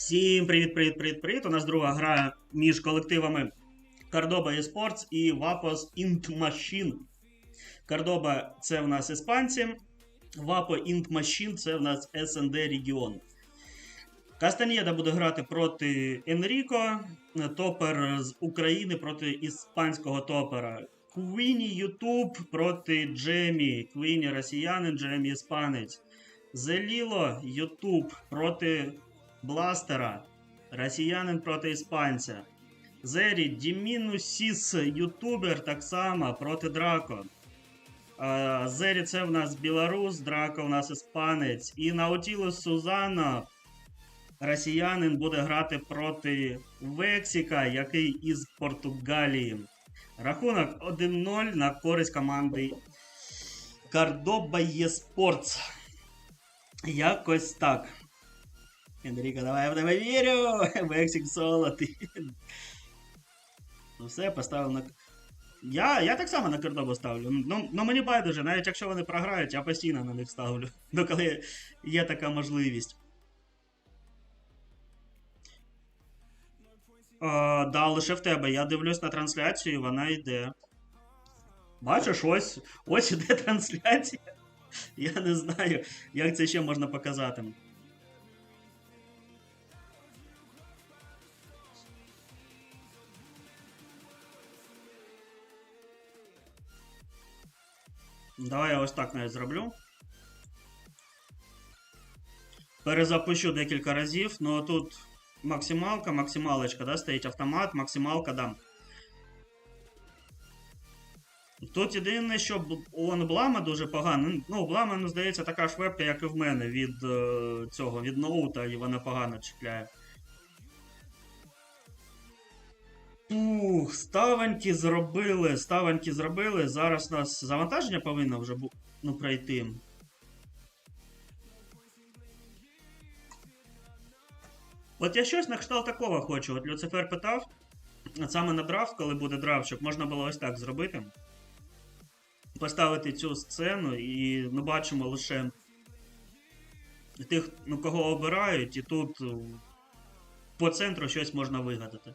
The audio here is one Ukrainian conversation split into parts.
Всім привіт, привіт, привіт, привіт. У нас друга гра між колективами Cordoba eSports і Vapos Int Machine. Cordoba це в нас іспанці, Vapo Int Machine це в нас SND регіон. Кастанєда буде грати проти Енріко, топер з України проти іспанського топера. Квіні Ютуб проти Джемі. Квіні росіянин, Джемі іспанець. Зеліло Ютуб проти Бластера. Росіянин проти іспанця. Зері Дімінусіс, ютубер так само проти Драко. Зері це в нас білорус, Драко у нас іспанець. І Наутілус Сузано, росіянин, буде грати проти Вексіка, який із Португалії. Рахунок 1-0 на користь команди Кордоба Єспортс. Якось так. Енріко, давай я в тебе вірю! Мексик золотий. Ну все, поставив на. Я, я так само на Кордобу ставлю. Ну, ну мені байдуже, навіть якщо вони програють, я постійно на них ставлю. Ну, коли є така можливість. А, да, лише в тебе. Я дивлюсь на трансляцію, вона йде. Бачиш, ось ось іде трансляція. Я не знаю, як це ще можна показати. Давай я ось так навіть зроблю. Перезапущу декілька разів, ну тут максималка, максималочка, да, стоїть автомат, максималка, да. Тут єдине, що б- у Онблама дуже погано. Ну, Блама, ну, здається, така ж вебка, як і в мене від е, цього, від ноута, і вона погано чіпляє. Ух, ставаньки зробили, ставаньки зробили. Зараз нас завантаження повинно вже ну, пройти. От я щось на кшталт такого хочу. От Люцифер питав, от саме на драфт, коли буде драфт, щоб можна було ось так зробити. Поставити цю сцену і ну, бачимо лише тих, ну, кого обирають, і тут е, по центру щось можна вигадати.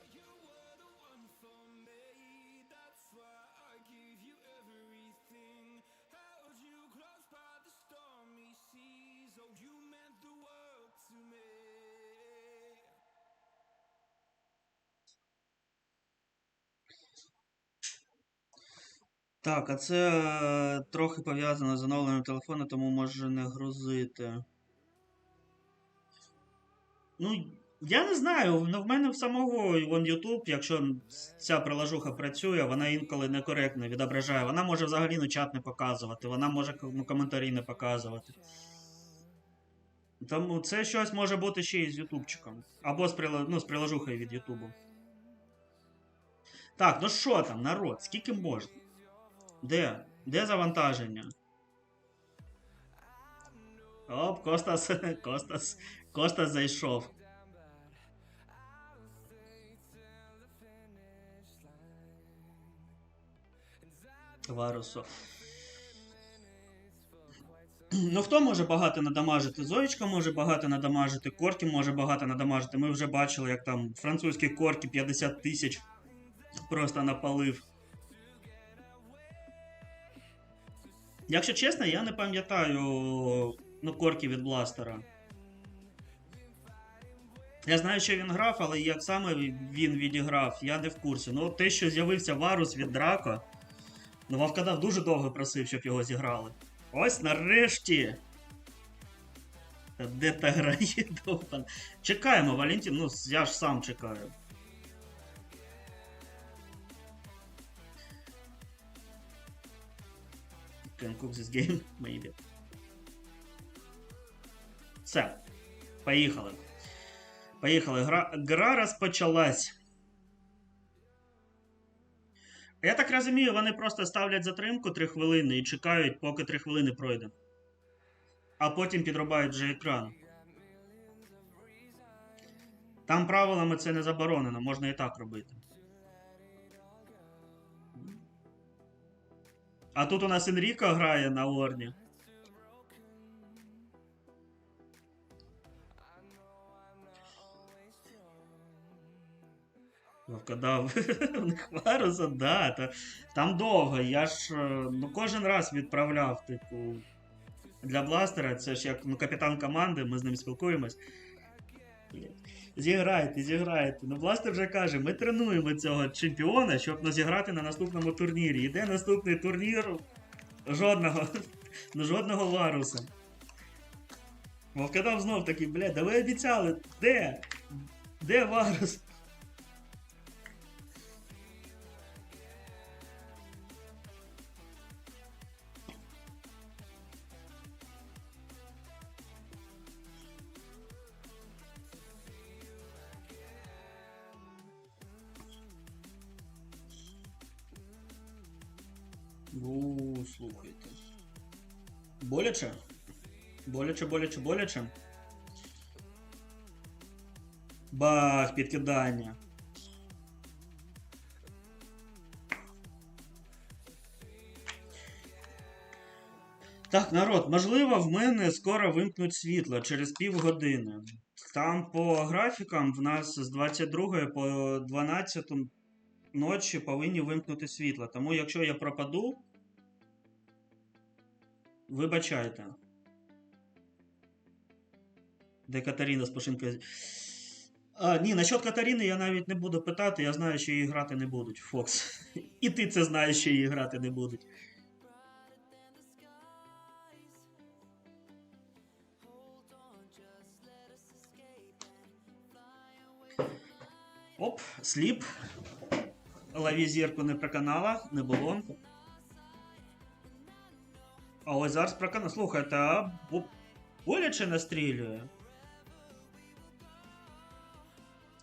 Так, а це е, трохи пов'язано з оновленням телефону, тому може не грузити. Ну, я не знаю. Ну, в мене в самого вон YouTube, якщо ця приложуха працює, вона інколи некоректно відображає. Вона може взагалі ну, чат не показувати, вона може ну, коментарі не показувати. Тому це щось може бути ще і з ютубчиком. Або з, прила... ну, з приложухою від Ютубу. Так, ну що там, народ, скільки можна? Де? Де завантаження? Оп, Костас, Костас, Костас зайшов. Варусо. Ну, хто може багато надамажити? Зоєчка може багато надамажити, Коркі може багато надамажити. Ми вже бачили, як там французький Коркі 50 тисяч просто напалив. Якщо чесно, я не пам'ятаю ну, корки від бластера. Я знаю, що він грав, але як саме він відіграв, я не в курсі. Ну, те, що з'явився Варус від Драко, ну Вавкадав дуже довго просив, щоб його зіграли. Ось нарешті. Де та грає довбан? Чекаємо, Валентин, ну я ж сам чекаю. Can cook this game, maybe. Все. Поїхали. Поїхали. Гра, гра розпочалась. Я так розумію, вони просто ставлять затримку 3 хвилини і чекають, поки 3 хвилини пройде. А потім підрубають вже екран. Там правилами це не заборонено, можна і так робити. А тут у нас Енріко грає на Орні. Ну, Вкадав в да, та, там довго. Я ж е, ну, кожен раз відправляв, типу, для бластера, це ж як ну, капітан команди, ми з ним спілкуємось. Зіграйте, зіграйте. Ну, бластер вже каже, ми тренуємо цього чемпіона, щоб ну, зіграти на наступному турнірі. Іде наступний турнір. Жодного. Ну, жодного Варуса. Вовкадам знов такий, бля, да ви обіцяли, де? Де Варус? Боляче? Боляче, боляче, боляче. Бах, підкидання. Так, народ, можливо, в мене скоро вимкнуть світло через півгодини. Там по графікам в нас з 22 по 12 ночі повинні вимкнути світло. Тому якщо я пропаду, вибачайте. Де Катаріна з пошинкою. А, ні, насчет Катаріни я навіть не буду питати, я знаю, що її грати не будуть, Фокс. І ти це знаєш, що її грати не будуть. Оп, сліп. Лаві зірку не проканала, не було. А ось зараз проканала. Слухайте, а бо- боляче настрілює.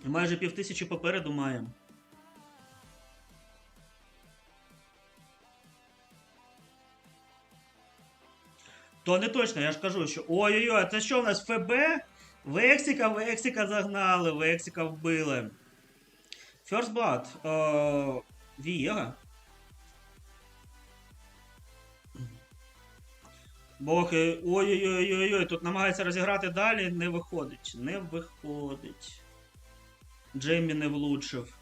Майже півтисячі попереду маємо. То не точно, я ж кажу, що. Ой-ой-ой, це що у нас ФБ? Вексіка, Вексіка загнали, Вексіка вбили. First Blood. Е, Вієга. Бохи. Ой-ой-ой-ой, тут намагається розіграти далі, не виходить. Не виходить. Джеймі не влучив.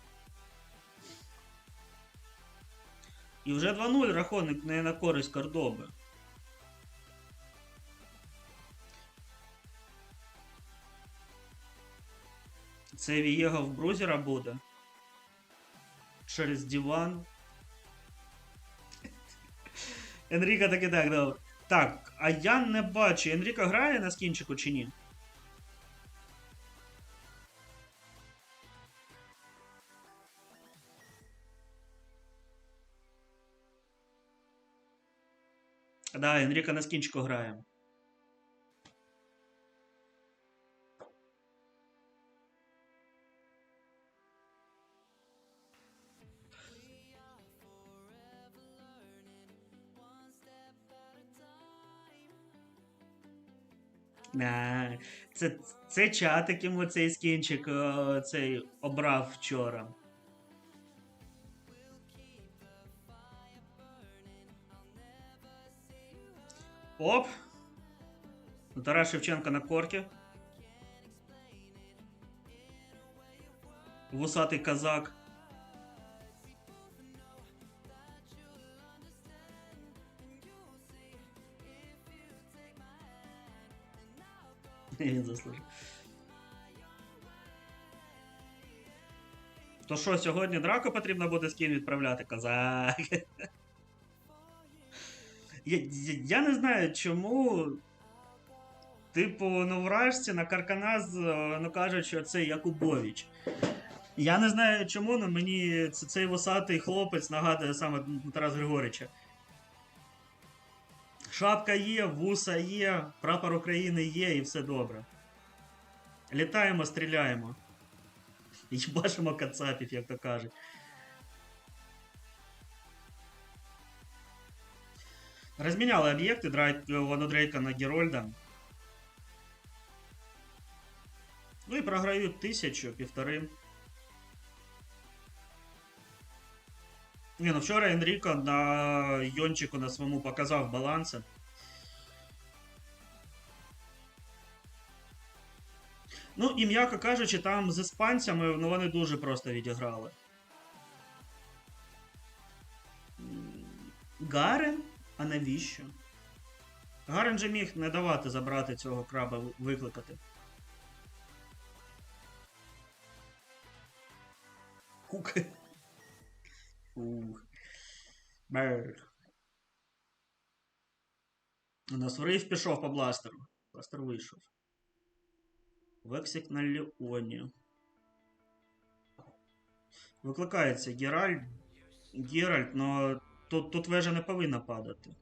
І вже 2-0 рахунок не на користь Кордоби. Це Вієга в брузера буде. Через диван. Енріка таки так, добре. Так, а я не бачу, Енріка грає на скінчику чи ні? Да, Енріка на скінчику грає. Це, це чатик йому цей скінчик е, цей обрав вчора. Оп! Тарас Шевченко на корки. Вусатий казак. Він заслужив. То що, сьогодні драку потрібно буде з ким відправляти? Козак. Я, я, я не знаю, чому. Типу, ну вражці на Карканаз е, ну, кажуть, що це Якубович. Я не знаю чому, але мені цей вусатий хлопець нагадує саме Тарас Григорича. Шапка є, вуса є, прапор України є і все добре. Літаємо, стріляємо. І бачимо кацапів, як то кажуть. Розміняли об'єкти Драйт Дрейка на Герольда. Ну і програють тисячу, півтори. Ні, ну вчора Енріко на Йончику на своєму показав баланси. Ну, і м'яко кажучи, там з іспанцями ну, вони дуже просто відіграли. Гарен? А навіщо? Гарен же міг не давати забрати цього краба викликати. Хук. Ух. Бер. У нас врив пішов по бластеру. Бластер вийшов. Вексик на Леоні. Викликається Геральт. Геральт, но тут, тут вежа не повинна падати.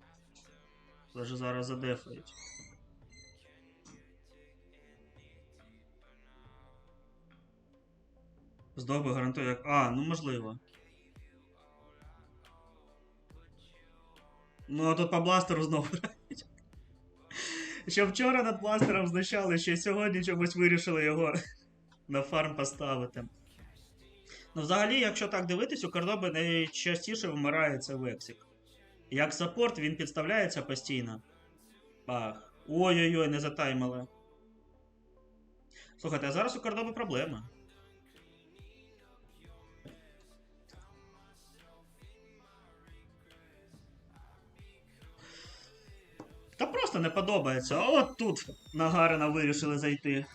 Вежа зараз задефають. Здоби гарантує як. А, ну можливо. Ну, а тут по бластеру знову грають. Вчора над бластером знущали, ще сьогодні чомусь вирішили його на фарм поставити. Ну, взагалі, якщо так дивитись, у Кордоби найчастіше вмирається Вексік. Як саппорт він підставляється постійно. Бах. Ой-ой-ой, не затаймили. Слухайте, а зараз у Кордоби проблема. Та просто не подобається. От тут на вирішили зайти.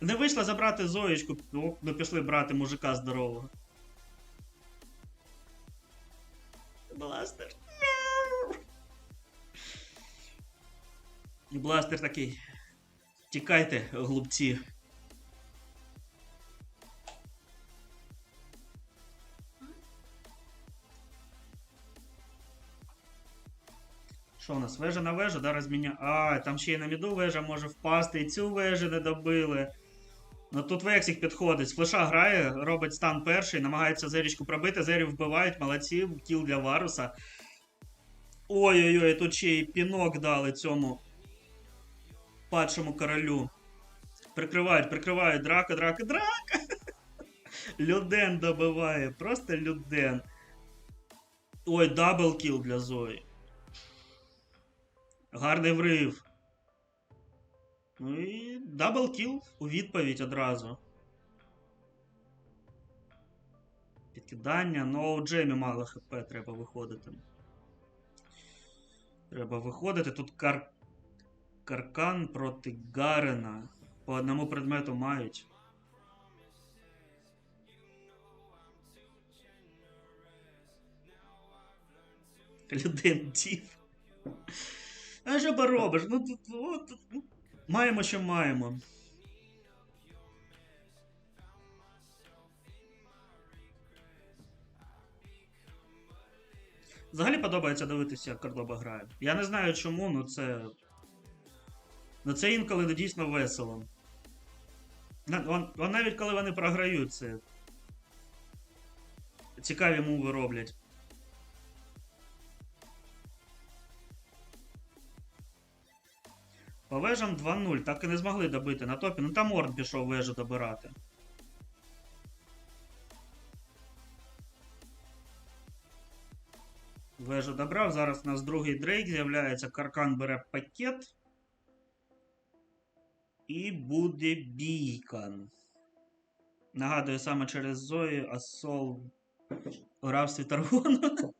Не вийшло забрати Зоєчку, ну пішли брати мужика здорового. Бластер. І бластер такий. Тікайте, глупці. Що у нас? Вежа на вежу, да, розміня. А, там ще й на міду вежа може впасти, і цю вежу не добили. Ну тут Вексік підходить. Флеша грає, робить стан перший, намагається зерічку пробити, зерів вбивають, молодці, кіл для Варуса. Ой-ой-ой, тут ще й пінок дали цьому падшому королю. Прикривають, прикривають, драка, драка, драка! Люден добиває, просто Люден. Ой, дабл кіл для Зої. Гарний врив. Ну і дабл кіл у відповідь одразу. Підкидання, ну у Джемі мало хп треба виходити. Треба виходити. Тут кар... Каркан проти Гарена. По одному предмету мають. Людин дів. А що поробиш? Ну тут от, ну, маємо, що маємо. Взагалі подобається дивитися, як Кордоба грає. Я не знаю чому, ну це. Ну це інколи ну, дійсно весело. Навіть коли вони програють, це. Цікаві мови роблять. По вежам 2-0, так і не змогли добити на топі. Ну там Орд пішов вежу добирати. Вежу добрав. Зараз у нас другий дрейк з'являється. Каркан бере пакет. І буде бійка. Нагадую, саме через Зою Асол грав Світаргону.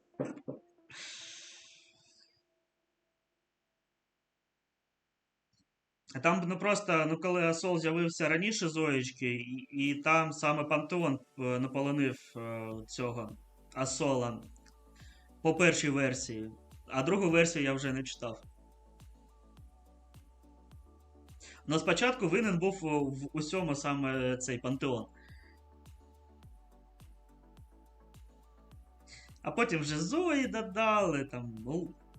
Там ну просто, ну коли Асол з'явився раніше Зоєчки, і, і там саме Пантеон е, наполонив е, цього Асола по першій версії. А другу версію я вже не читав. Ну спочатку винен був е, в усьому саме цей Пантеон. А потім вже Зої додали, там,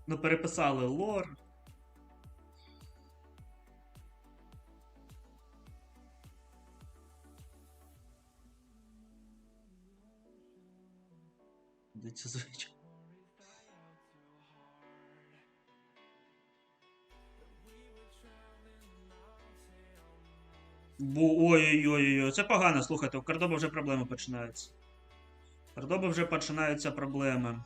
ну переписали лор. Де ця звичка? Бу- Ой-ой-ой, це погано, слухайте, у Кордоба вже проблеми починаються. У Кордоба вже починаються проблеми.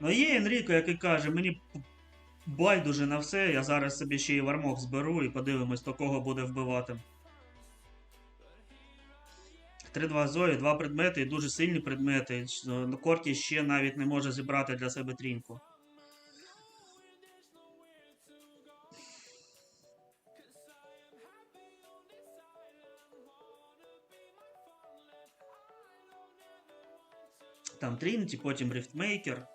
Ну є Енріко, який каже, мені байдуже на все. Я зараз собі ще і вармок зберу і подивимось, до кого буде вбивати. 3-2 Зої, два предмети і дуже сильні предмети. Корті ще навіть не може зібрати для себе тріньку. Там Трініті, потім Ріфтмейкер.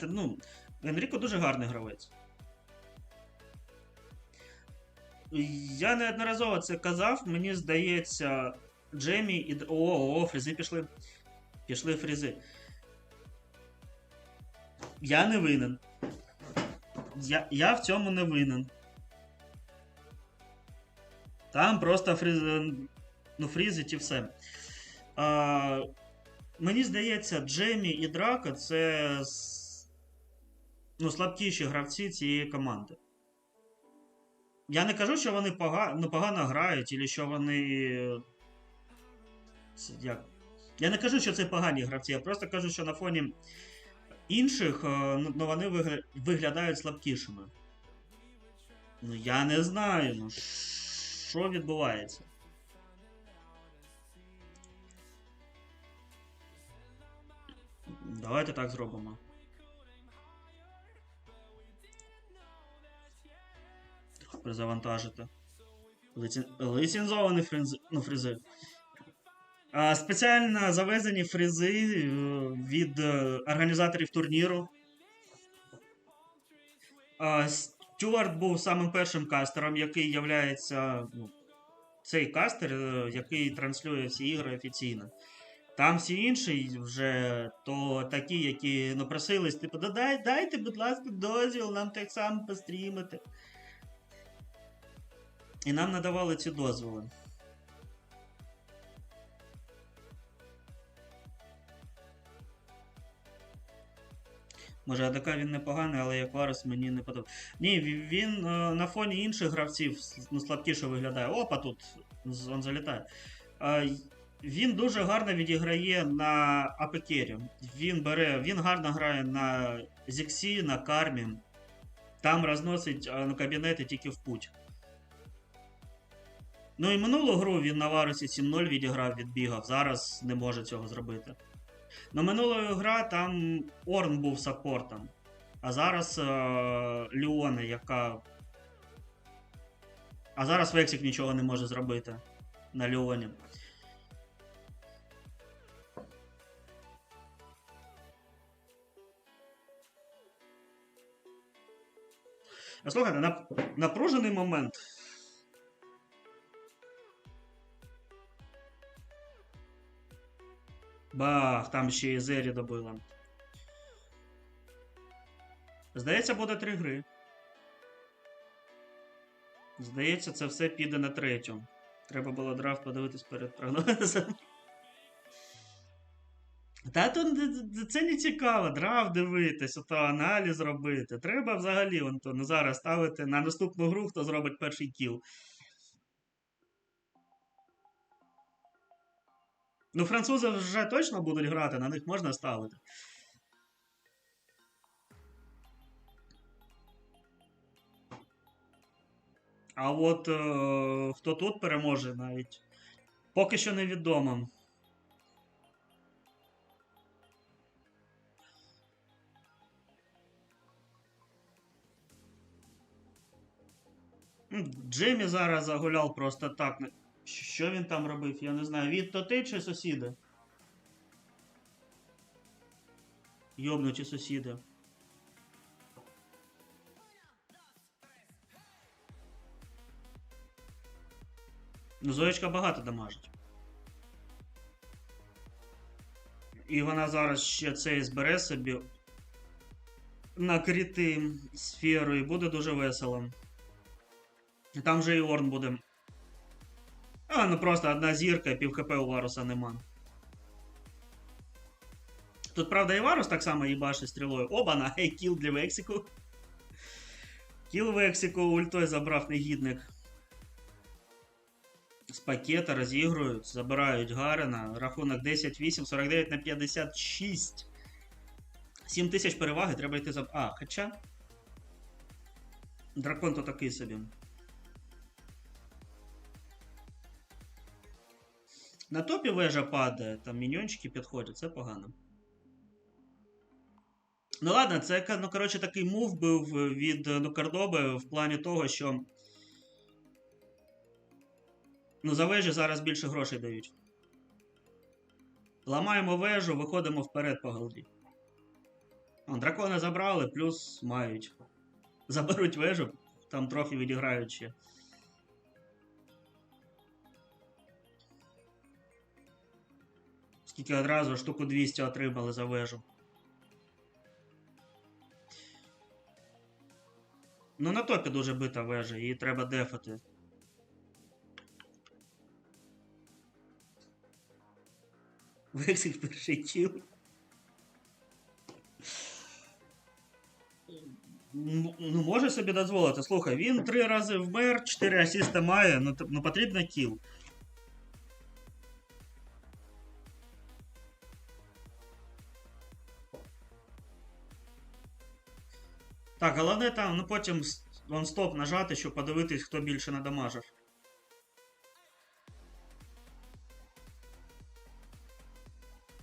Це, ну, Енріко дуже гарний гравець. Я неодноразово це казав, мені здається, Джемі і. О, о, фрізи пішли. Пішли фрізи. Я не винен. Я, я в цьому не винен. Там просто фріз... ну, фрізить і все. А, мені здається, Джемі і Драка це ну, слабкіші гравці цієї команди. Я не кажу, що вони пога... ну, погано грають, або що вони. Як? Я не кажу, що це погані гравці, я просто кажу, що на фоні інших е, ну, ну, вони виглядають слабкішими. Ну, я не знаю, ну що відбувається. Давайте так зробимо. Перезавантажити. Лицен... Ліцензовані фрізи. Ну, фрізи. А, спеціально завезені фрізи е, від е, організаторів турніру. А, Стюарт був самим першим кастером, який являється. Ну, цей кастер, е, який транслює всі ігри офіційно. Там всі інші вже то такі, які ну, просились, типу, да дай, дайте, будь ласка, дозвіл, нам так само пострімити. І нам надавали ці дозволи. Може, АДК він непоганий, але як Варус мені не подобається. Ні, він е, на фоні інших гравців ну, слабкіше виглядає. Опа, тут він залітає. Е, він дуже гарно відіграє на апекері. Він бере, він гарно грає на Зіксі, на кармі. Там розносить е, ну, кабінети тільки в путь. Ну і минулу гру він на Варусі 7-0 відіграв, відбігав. Зараз не може цього зробити. Ну, минулої гра там Орн був саппортом. А зараз е, Ліоне, яка. А зараз Вексік нічого не може зробити на Ліоні. Слухайте, нап... напружений момент. Бах, там ще і Зері добила. Здається, буде три гри. Здається, це все піде на третю. Треба було драфт подивитись перед прогнозом. Та тут це не цікаво, драфт дивитись, ото аналіз робити. Треба взагалі вон, то, ну, зараз ставити на наступну гру, хто зробить перший кіл. Ну, французи вже точно будуть грати, на них можна ставити. А от е, хто тут переможе навіть поки що невідомо. Джиммі зараз загуляв просто так. Що він там робив? Я не знаю. Від то ти чи сусіди? Йобнуті сусіди. Ну, Зоєчка багато дамажить. І вона зараз ще цей збере собі накрити сферу і буде дуже весело. Там же і Орн буде. А, ну просто одна зірка і пів хп у Варуса нема. Тут, правда, і Варус так само їбашить стрілою. Оба-на, гей, кіл для Вексіку. Кіл Вексіку ультой забрав негідник. пакета розігрують, забирають Гарена. Рахунок 10-8, 49 на 56. 7 тисяч переваги, треба йти за. А, хоча. Дракон то такий собі. На топі вежа падає, там міньончики підходять, це погано. Ну ладно, це ну, коротше, такий мув був від е, ну, Кордоби в плані того, що. Ну, за вежі зараз більше грошей дають. Ламаємо вежу, виходимо вперед по голді. О, дракони забрали, плюс мають. Заберуть вежу, там трохи відіграють ще. Скільки одразу штуку 200 отримали за вежу. Ну, на топі дуже бита вежа, її треба дефати. Вексик перший кіл. Ну, може собі дозволити. Слухай, він три рази вмер, 4 асіста має, ну, ну потрібно кіл. Так, головне там, ну потім вон стоп нажати, щоб подивитись, хто більше надамажив.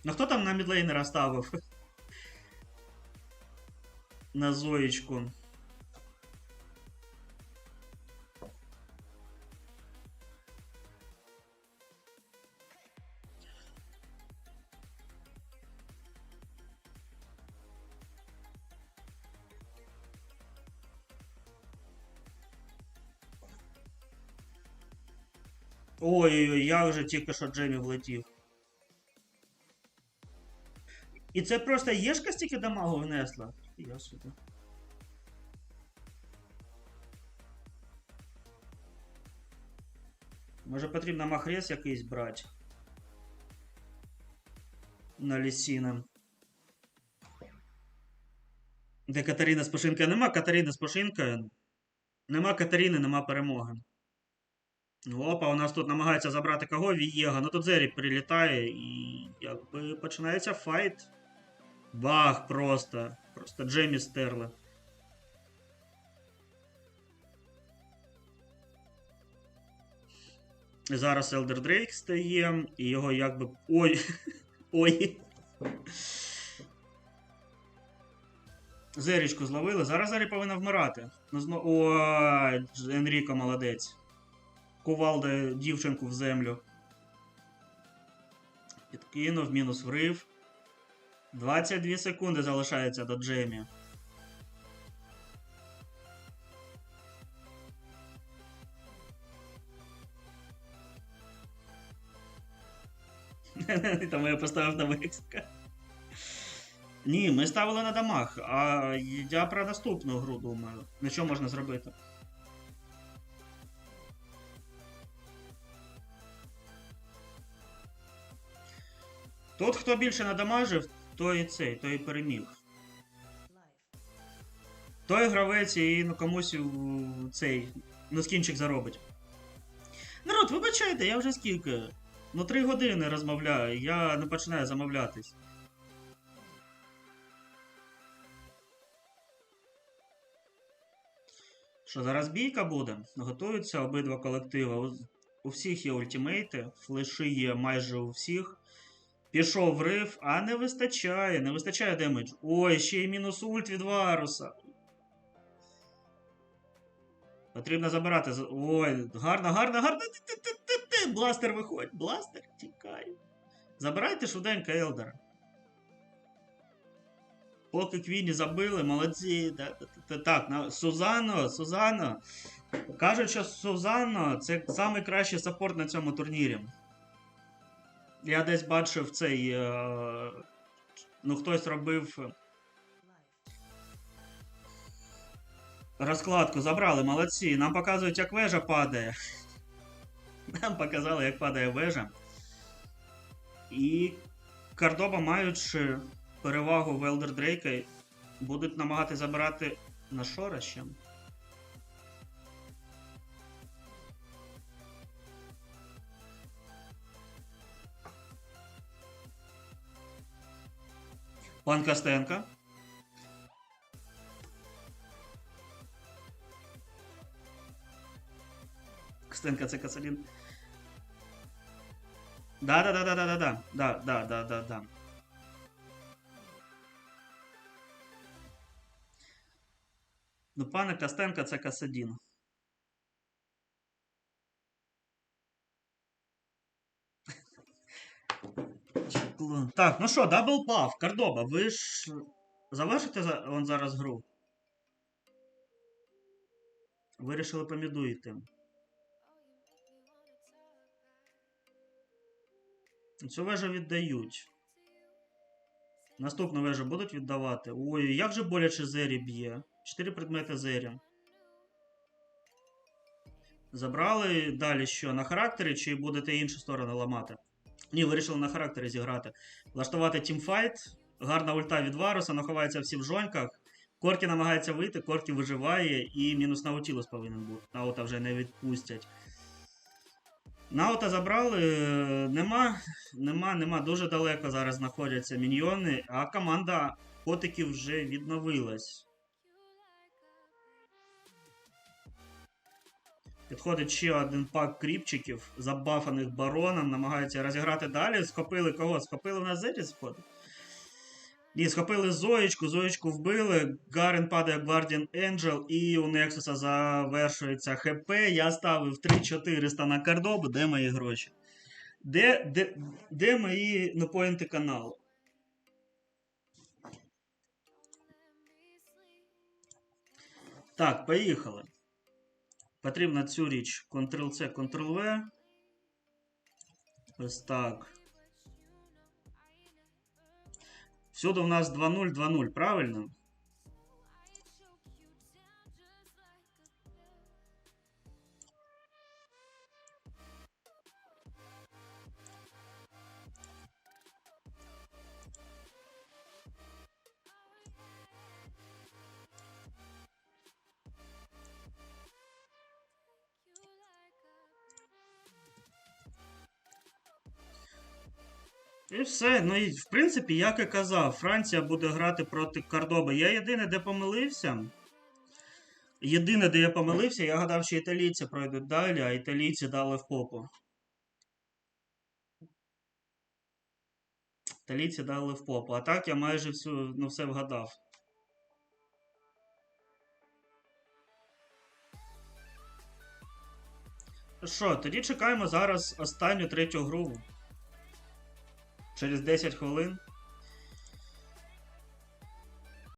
Ну хто там на мідлейнера ставив? на Зоєчку. Ой-ой-ой, як же тільки що Джемі влетів. І це просто Єшка стільки дамагу внесла. Я собі. Може потрібно махрес якийсь брати. На лісіна. Де Катерина з Пошинкою? Нема Катерини з Пошинкою. Нема Катерини, нема перемоги. Опа, у нас тут намагаються забрати кого? Вієга. Ну тут Зері прилітає і якби починається файт. Бах просто. Просто Джемі стерли. Зараз Елдер Дрейк стає, і його якби. Ой! Ой! Зерічку зловили. Зараз Зері повинна вмирати. Ну, зно... Ой, Енріко молодець. Кувалда дівчинку в землю. Підкинув, мінус врив. 22 секунди залишається до Джемі. Тому я поставив на Мексика. Ні, ми ставили на дамаг, а я про наступну гру думаю. На що можна зробити? Тут хто більше надамажив, той і цей, той і переміг. Той гравець і ну, комусь цей ну, скінчик заробить. Народ, вибачайте, я вже скільки? Ну, три години розмовляю, я не починаю замовлятись. Що зараз бійка буде? Готуються обидва колективи. У всіх є ультимейти, флеші є майже у всіх. Пішов риф, а не вистачає, не вистачає демедж. Ой, ще й мінус ульт від Варуса. Потрібно забирати. Ой, гарно, гарно, гарно. Бластер виходь. Бластер, тікай. Забирайте швиденько Елдера. Поки Квіні забили, молодці. Так, Сузано, Сузано. Кажуть, що Сузано це найкращий саппорт на цьому турнірі. Я десь бачив цей. Е... Ну, хтось робив. Розкладку забрали, молодці. Нам показують, як вежа падає. Нам показали, як падає вежа. І Кардоба, маючи перевагу в Елдер Дрейка, будуть намагати забирати на Шора Пан Костенко. Костенко це Касалін. Да, да, да, да, да, да, да, да, да, да, да, да. Ну, пане Костенко, це Касадін. Так, ну що, дабл пав, Кордоба, ви ж завершите за... он зараз гру? Вирішили помідуїти. Цю вежу віддають. Наступну вежу будуть віддавати. Ой, як же боляче Зері б'є. Чотири предмети Зері. Забрали далі що? На характері чи будете іншу сторону ламати? Ні, вирішили на характері зіграти. Влаштувати тімфайт. Гарна ульта від Варуса, наховається всі в жоньках. Коркі намагається вийти, Коркі виживає і мінус Наутілус повинен бути. Наута вже не відпустять. Наута забрали. Нема, нема, нема. Дуже далеко зараз знаходяться міньйони, а команда котиків вже відновилась. Підходить ще один пак кріпчиків, забафаних бароном, намагаються розіграти далі. Схопили кого? Схопили в нас Зері сходить? Ні, схопили Зоєчку, Зоєчку вбили. Гарен падає Guardian Angel, і у Нексуса завершується ХП. Я ставив 3400 на кардобу. Де мої гроші? Де, де, де мої ну, поінти каналу? Так, поїхали. Потрібно цю річ Ctrl-C, Ctrl-V. Ось так. Всюди у нас 2-0, 2-0, правильно? І все. Ну і в принципі, як і казав, Франція буде грати проти Кордоби. Я єдине, де помилився. Єдине, де я помилився, я гадав, що італійці пройдуть далі, а італійці дали в попу. Італійці дали в попу. А так я майже всю, ну, все вгадав. Що, тоді чекаємо зараз останню третю гру. Через 10 хвилин.